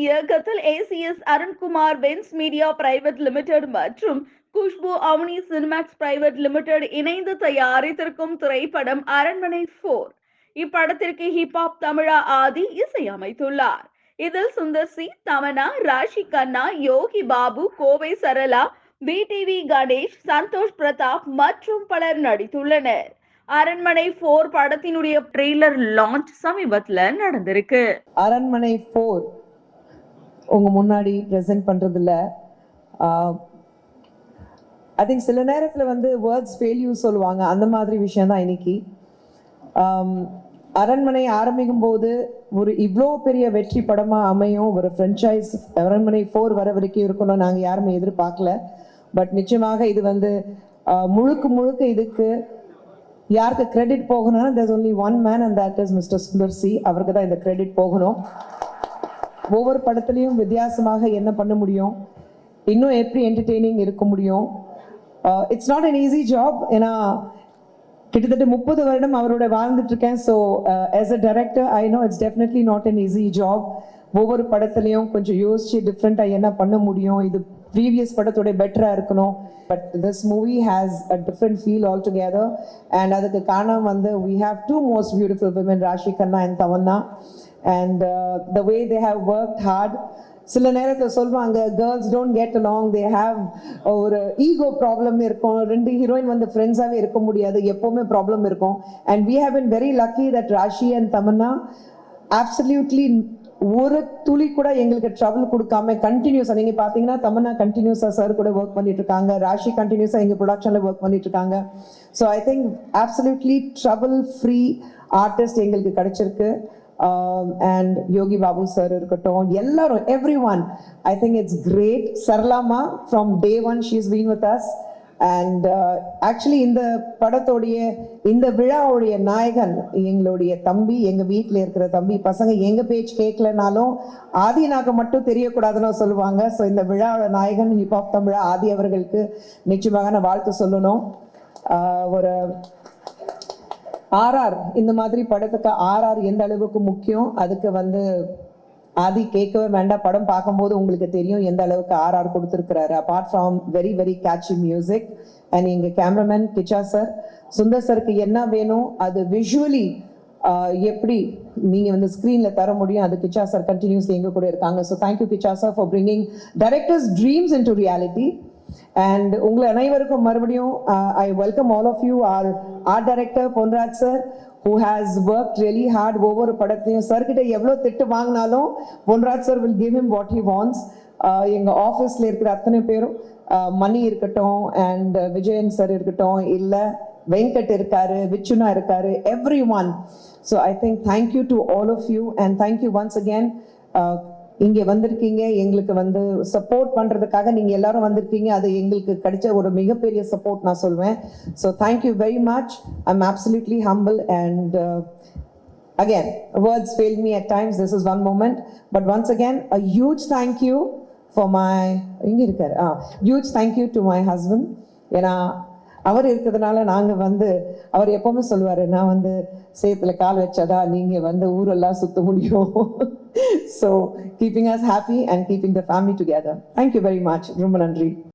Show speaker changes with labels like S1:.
S1: இயக்கத்தில் ACS Arunkumar Benz media private limited மற்றும் Khushbu Avni Cinemax private limited இணைந்து தயாரித்திருக்கும் திரைப்படம் அரண்மனை போர் இப்படத்திற்கு ஹிப்ஹாப் தமிழா ஆதி இசையமைத்துள்ளார். இதில் சுந்தர் சி தமனா ராஷி கண்ணா யோகி பாபு கோவை சரளா பிடிவி கணேஷ் சந்தோஷ் பிரதாப் மற்றும் பலர் நடித்துள்ளனர். அரண்மனை போர் படத்தினுடைய ட்ரெய்லர் லான்ச் சமீபத்துல நடந்திருக்கு.
S2: அரண்மனை போர் உங்கள் முன்னாடி ப்ரெசென்ட் பண்ணுறதில்ல ஐ திங்க் சில நேரத்தில் வந்து வேர்ட்ஸ் ஃபெயில்யூ சொல்லுவாங்க. அந்த மாதிரி விஷயந்தான் இன்னைக்கு. அரண்மனை ஆரம்பிக்கும் போது ஒரு இவ்வளோ பெரிய வெற்றி படமாக அமையும். ஒரு ஃப்ரெஞ்சைஸ் அரண்மனை ஃபோர் வர வரைக்கும் இருக்கணும் நாங்கள் யாருமே எதிர்பார்க்கல. பட் நிச்சயமாக இது வந்து முழுக்க முழுக்க இதுக்கு யாருக்கு கிரெடிட் போகணும்னா there's only one man and that is mister Sundar C அவருக்கு தான் இந்த கிரெடிட் போகணும். ஒவ்வொரு படத்துலையும் வித்தியாசமாக என்ன பண்ண முடியும்? இன்னும் எப்படி என்டர்டெய்னிங் இருக்க முடியும்? It's not an easy job ஏன்னா கிட்டத்தட்ட முப்பது வருடம் அவரோட வாழ்ந்துட்டு இருக்கேன் so as a director I know it's definitely not an easy job ஒவ்வொரு படத்துலையும் கொஞ்சம் யோசிச்சு டிஃப்ரெண்ட்டாக என்ன பண்ண முடியும்? இது ப்ரீவியஸ் படத்தோட பெட்டராக இருக்கணும். But this movie has a different feel altogether and அதுக்கு காரணம் வந்து we have two most beautiful women Raashi Khanna and Tamannaah and the way they have work hard சில நேரத்தில் சொல்லுவாங்க girls don't get along they have ஒரு ego problem இருக்கும். ரெண்டு heroine வந்து ஃப்ரெண்ட்ஸாகவே இருக்க முடியாது. எப்போவுமே ப்ராப்ளம் இருக்கும். And we have been very lucky that Raashi and Tamannaah absolutely ஒரு துளி கூட எங்களுக்கு ட்ரபிள் கொடுக்காம கண்டினியூஸா நீங்க பாத்தீங்கன்னா தமன்னா கண்டினியூஸா சார் கூட ஒர்க் பண்ணிட்டு இருக்காங்க ராஷி கண்டினியூஸா எங்க ப்ரொடக்ஷன்ல ஒர்க் பண்ணிட்டு இருக்காங்க so I think absolutely trouble free artist எங்களுக்கு கிடைச்சிருக்கு. அண்ட் யோகி பாபு சார் இருக்கட்டும் எல்லாரும் every one I think it's great சரளாமா from day one she is been with us and actually uh, இந்த படத்தோடைய இந்த விழாவுடைய நாயகன் எங்களுடைய தம்பி எங்க வீட்டில் இருக்கிற தம்பி பசங்க எங்க பேச்சு கேட்கலனாலும் ஆதினாக்க மட்டும் தெரியக்கூடாதுன்னு சொல்லுவாங்க. ஸோ இந்த விழாவோட நாயகன் ஹிப்ஹாப் தமிழா ஆதி அவர்களுக்கு நிச்சயமாக நான் வாழ்த்து சொல்லணும். ஒரு ஆர்ஆர் இந்த மாதிரி படத்துக்கு ஆர்ஆர் எந்த அளவுக்கு முக்கியம் அதுக்கு வந்து ஆதி கேட்கவே வேண்டாம். படம் பார்க்கும்போது உங்களுக்கு தெரியும் எந்த அளவுக்கு ஆர்ஆர் கொடுத்துருக்கிறாரு. Apart from very very catchy music and எங்கள் கேமராமேன் கிச்சா சார் சுந்தர் சருக்கு என்ன வேணும்? அது விஷுவலி எப்படி நீங்கள் வந்து ஸ்க்ரீனில் தர முடியும்? அது கிச்சா சார் கண்டினியூஸ்லி எங்கள் கூட இருக்காங்க. So thank you Kichcha sir for bringing directors dreams in to reality and உங்களை அனைவருக்கும் மறுபடியும் I welcome all of you our art director Ponraj sir who has work really hard ஒவ்வொரு படத்தையும். சார் கிட்ட எவ்வளோ திட்டு வாங்கினாலும் Ponraj sir will give him what he wants. Uh, எங்க ஆஃபீஸ்ல இருக்கிற அத்தனை பேரும் uh, மணி இருக்கட்டும் அண்ட் uh, விஜயன் சார் இருக்கட்டும் இல்லை வெங்கட் இருக்காரு விச்சுனா இருக்காரு every one so I think thank you to all of you and thank you once again இங்கே வந்திருக்கீங்க எங்களுக்கு வந்து சப்போர்ட் பண்ணுறதுக்காக நீங்கள் எல்லாரும் வந்திருக்கீங்க. அது எங்களுக்கு கிடைச்ச ஒரு மிகப்பெரிய சப்போர்ட் நான் சொல்வேன். So thank you very much I am absolutely humble and again words fail me at times this is one moment but once again a huge thank you for my இங்கே இருக்காரு? A huge thank you to my husband ஏன்னா அவர் இருக்கிறதுனால நாங்கள் வந்து அவர் எப்பவுமே சொல்லுவார் நான் வந்து சேத்துல கால் வச்சாதான் நீங்கள் வந்து ஊரெல்லாம் சுற்ற முடியும். so keeping us happy and keeping the family together. Thank you very much, Rumanandri.